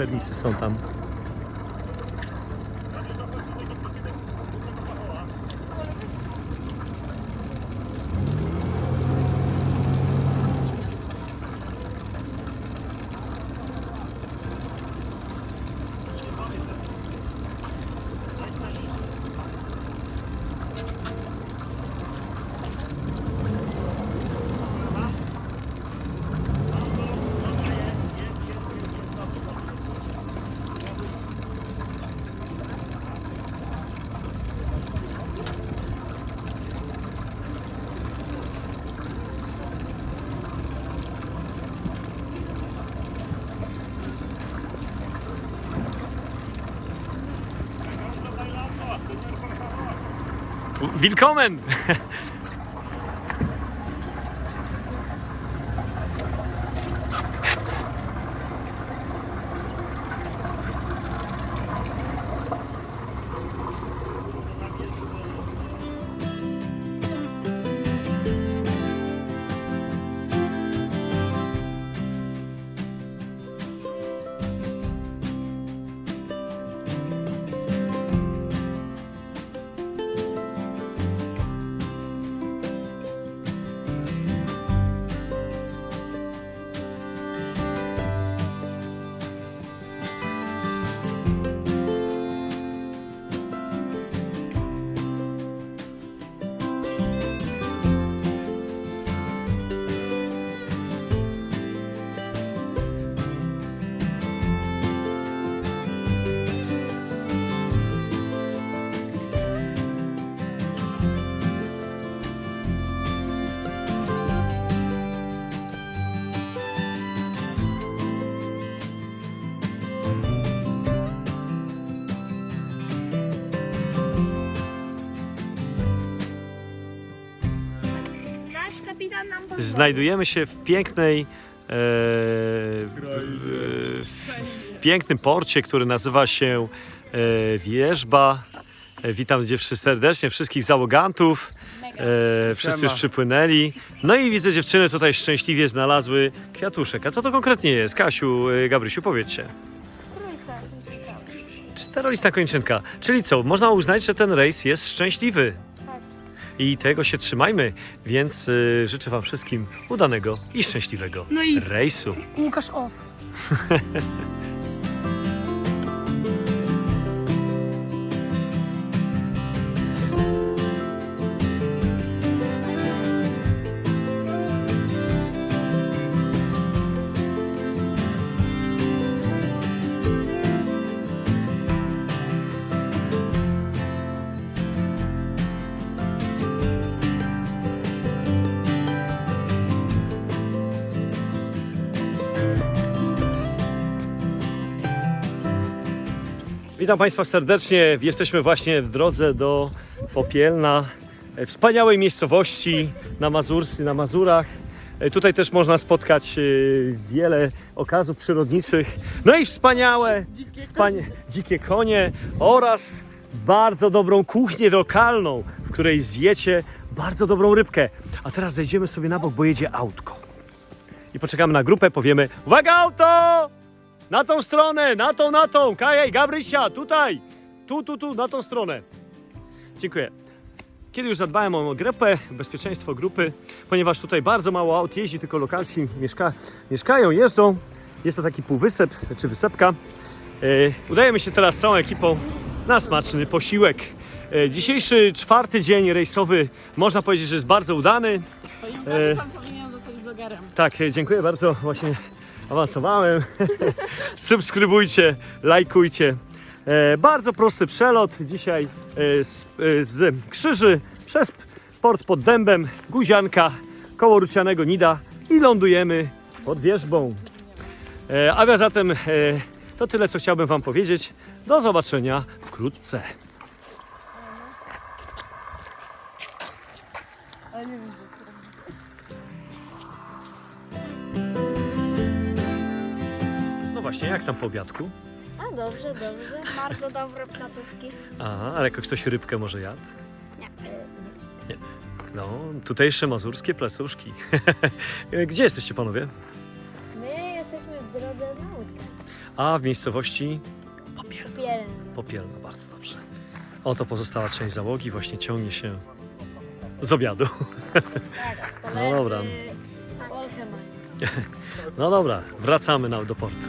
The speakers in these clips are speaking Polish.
Cyfernicy są tam. Willkommen! Nam. Znajdujemy się w pięknej, e, w, w pięknym porcie, który nazywa się e, Wierzba. E, Witam dziewczyny serdecznie, wszystkich załogantów. E, wszyscy już przypłynęli. No i widzę dziewczyny tutaj szczęśliwie znalazły kwiatuszek. A co to konkretnie jest? Kasiu, e, Gabrysiu, powiedzcie. Czterolista kończynka. Czyli co, można uznać, że ten rejs jest szczęśliwy. I tego się trzymajmy, więc y, życzę Wam wszystkim udanego i szczęśliwego No i- rejsu. Łukasz off. Witam Państwa serdecznie. Jesteśmy właśnie w drodze do Popielna, e, wspaniałej miejscowości na Mazursy, na Mazurach. E, Tutaj też można spotkać e, wiele okazów przyrodniczych. No i wspaniałe wspania- dzikie konie oraz bardzo dobrą kuchnię lokalną, w której zjecie bardzo dobrą rybkę. A teraz zejdziemy sobie na bok, bo jedzie autko. I poczekamy na grupę, powiemy Uwaga auto! Na tą stronę, na tą, na tą. Kajaj, Gabrysia, tutaj. Tu, tu, tu, na tą stronę. Dziękuję. Kiedy już zadbałem o grupę, bezpieczeństwo grupy, ponieważ tutaj bardzo mało aut jeździ, tylko lokalsi mieszka, mieszkają, jeżdżą. Jest to taki półwysep, czy wysepka. E, udajemy się teraz z całą ekipą na smaczny posiłek. E, dzisiejszy czwarty dzień rejsowy, można powiedzieć, że jest bardzo udany. E, Pan powinien zostać blogerem. tak, e, dziękuję bardzo. Właśnie awansowałem. Subskrybujcie, lajkujcie. E, bardzo prosty przelot dzisiaj e, z, e, z Krzyży przez port pod Dębem, Guzianka, koło Rucianego Nida i lądujemy pod wierzbą. E, a zatem e, to tyle, co chciałbym Wam powiedzieć. Do zobaczenia wkrótce. Ale nie właśnie, jak tam po obiadku? A dobrze, dobrze. Bardzo dobre placówki. Aha, ale jakoś ktoś rybkę może jadł? Nie. e, No, tutejsze mazurskie placuszki. Gdzie jesteście panowie? My jesteśmy w drodze na łódkę. a w miejscowości Popielna. Pielny. Popielna, bardzo dobrze. Oto pozostała część załogi właśnie ciągnie się z obiadu. Tak, No dobra. No dobra, wracamy na, do portu.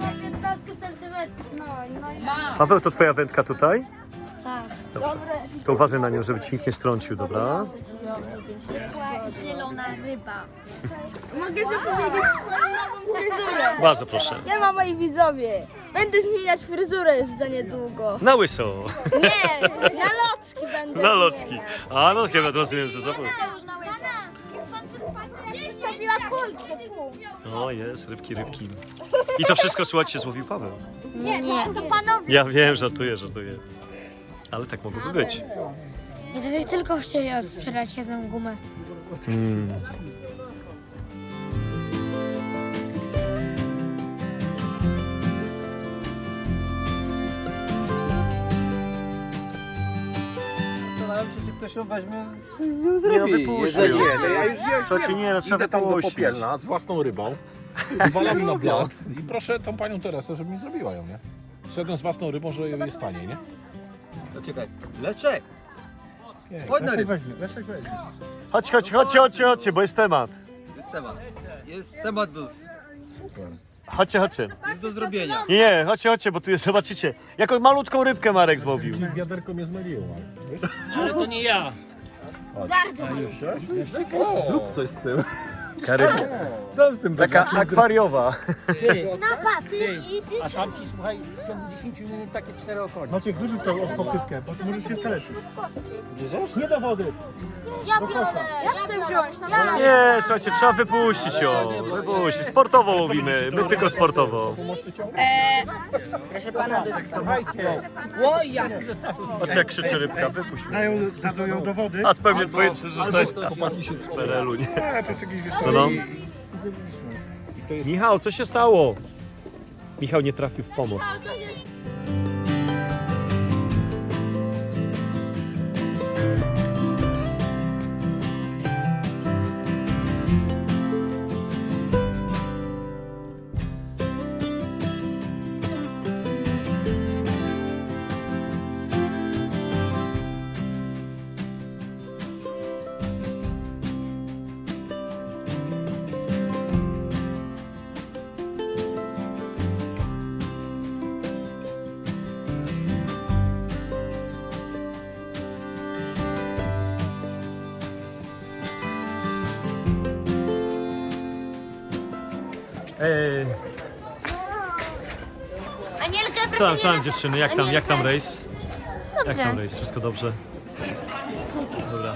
Na 15 centymetrów. No, no Paweł, to twoja wędka tutaj? Dobrze. To uważaj na nią, żeby ci nikt nie strącił, dobra? Zielona ryba. Mogę zapowiedzieć swoją nową fryzurę. Bardzo proszę. Siema moi widzowie. Będę zmieniać fryzurę już za niedługo. Na łyso. Nie, na locki będę Na locki. zmieniać. A no chyba rozumiem, że zapomnę. już na łyso. Stawiła kulkę, pół. O jest, rybki, rybki. I to wszystko, słuchajcie, złowił Paweł. Nie, nie, to panowie. Ja wiem, żartuję, żartuję. Ale tak mogłoby być. Gdyby tylko chcieli sprzedać jedną gumę. Mm. Zastanawiam się, czy ktoś ją weźmie z, z, z Nie, no, ryby. wypuść Jeżeli ją. nie, no ja już wiem, Słuchajcie, nie, no, trzeba Idę tam do wypuścić. Popielna z własną rybą, walam na blok i proszę tą panią Teresę, żeby mi zrobiła ją, nie? Szedłem z własną rybą, że jest taniej, nie? No czekaj, Leszek! Chodź na rybę. Chodź, chodź, chodźcie, chodźcie, chodźcie, bo jest temat. Jest temat. Jest temat do, Chodźcie, chodźcie. jest do zrobienia. Nie, nie, chodźcie, chodźcie, bo tu jest, zobaczycie. Jaką malutką rybkę Marek złowił. Wiaderko mnie zmyliło, ale... Ale to nie ja. Zrób coś z tym. Rybka. Co z tym Taka akwariowa. Ty, Paty i a tam ci słuchaj, w ciągu 10 minut takie cztery okonie. Maciek, wyrzuć tą pokrywkę, bo tu możesz się skaleczyć. Nie do wody. ja biorę. Ja chcę wziąć. Ja. Nie, słuchajcie, trzeba wypuścić ją. Wypuścić. Sportowo łowimy, my tylko sportowo. Proszę pana, to jest... Patrz jak krzyczy rybka, wypuść mnie. Dają, dadzą ją do wody. A spełnię twoje trzy życzenia. W PRL-u, nie? A, to jest jakieś wiesz, No, no. i- Michał, co się stało? Michał nie trafił w pomoc. Ej, Anielka, co tam, co tam dziewczyny, jak tam, jak tam rejs? Jak Dobrze. tam rejs, wszystko dobrze? Dobra.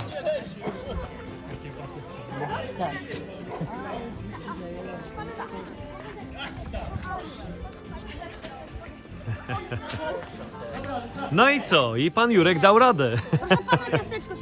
No i co? I pan Jurek dał radę. Pana ciasteczko